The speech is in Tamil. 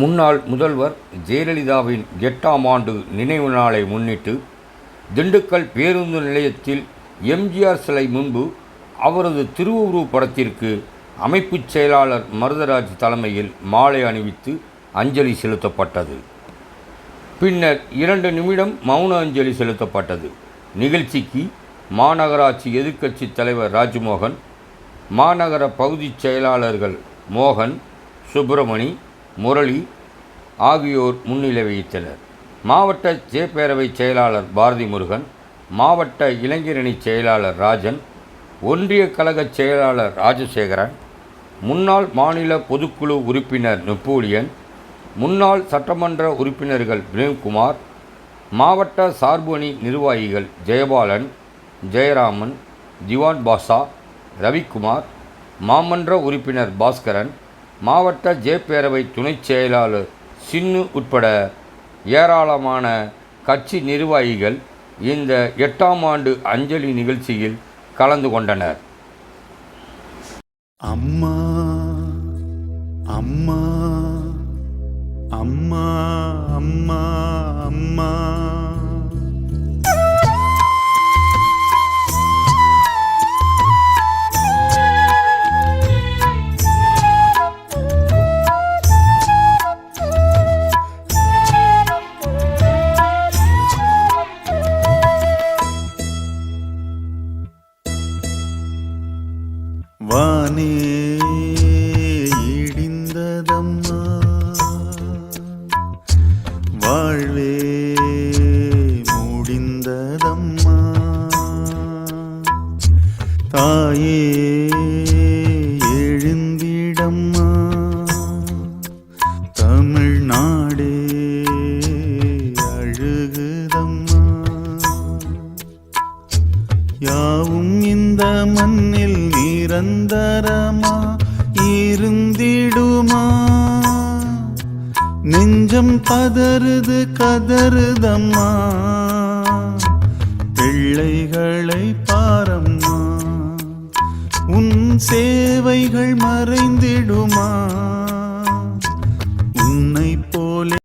முன்னாள் முதல்வர் ஜெயலலிதாவின் எட்டாம் ஆண்டு நினைவு நாளை முன்னிட்டு திண்டுக்கல் பேருந்து நிலையத்தில் எம்ஜிஆர் சிலை முன்பு அவரது திருவுருவப் படத்திற்கு அமைப்புச் செயலாளர் மருதராஜ் தலைமையில் மாலை அணிவித்து அஞ்சலி செலுத்தப்பட்டது. பின்னர் இரண்டு நிமிடம் மௌன அஞ்சலி செலுத்தப்பட்டது. நிகழ்ச்சிக்கு மாநகராட்சி எதிர்க்கட்சி தலைவர் ராஜ்மோகன் மாநகர பகுதிச் செயலாளர்கள் மோகன் சுப்பிரமணி முரளி ஆகியோர் முன்னிலை வகித்தனர். மாவட்ட ஜேபேரவைச் செயலாளர் பாரதி முருகன் மாவட்ட இளைஞரணி செயலாளர் ராஜன் ஒன்றிய கழகச் செயலாளர் ராஜசேகரன் முன்னாள் மாநில பொதுக்குழு உறுப்பினர் நெப்போலியன் முன்னாள் சட்டமன்ற உறுப்பினர்கள் பிரேம்குமார் மாவட்ட சார்பு அணி நிர்வாகிகள் ஜெயபாலன் ஜெயராமன் திவான் பாஷா ரவிக்குமார் மாமன்ற உறுப்பினர் பாஸ்கரன் மாவட்ட ஜேபேரவை துணைச் செயலாளர் சின்னு உட்பட ஏராளமான கட்சி நிர்வாகிகள் இந்த எட்டாம் ஆண்டு அஞ்சலி நிகழ்ச்சியில் கலந்து கொண்டனர். அம்மா அம்மா அம்மா அம்மா அம்மா. வானே இடிந்ததம்மா. வாழ்வே முடிந்ததம்மா. தாயே எழுந்திடம்மா. தமிழ்நாடே அழுகுதம்மா. யாவும் இந்த மண்ணில் நிரந்தரமா இருந்திடுமா? நெஞ்சம் பதறுது கதறுதம்மா? பிள்ளைகளை பாரம்மா? உன் சேவைகள் மறைந்திடுமா? உன்னை போல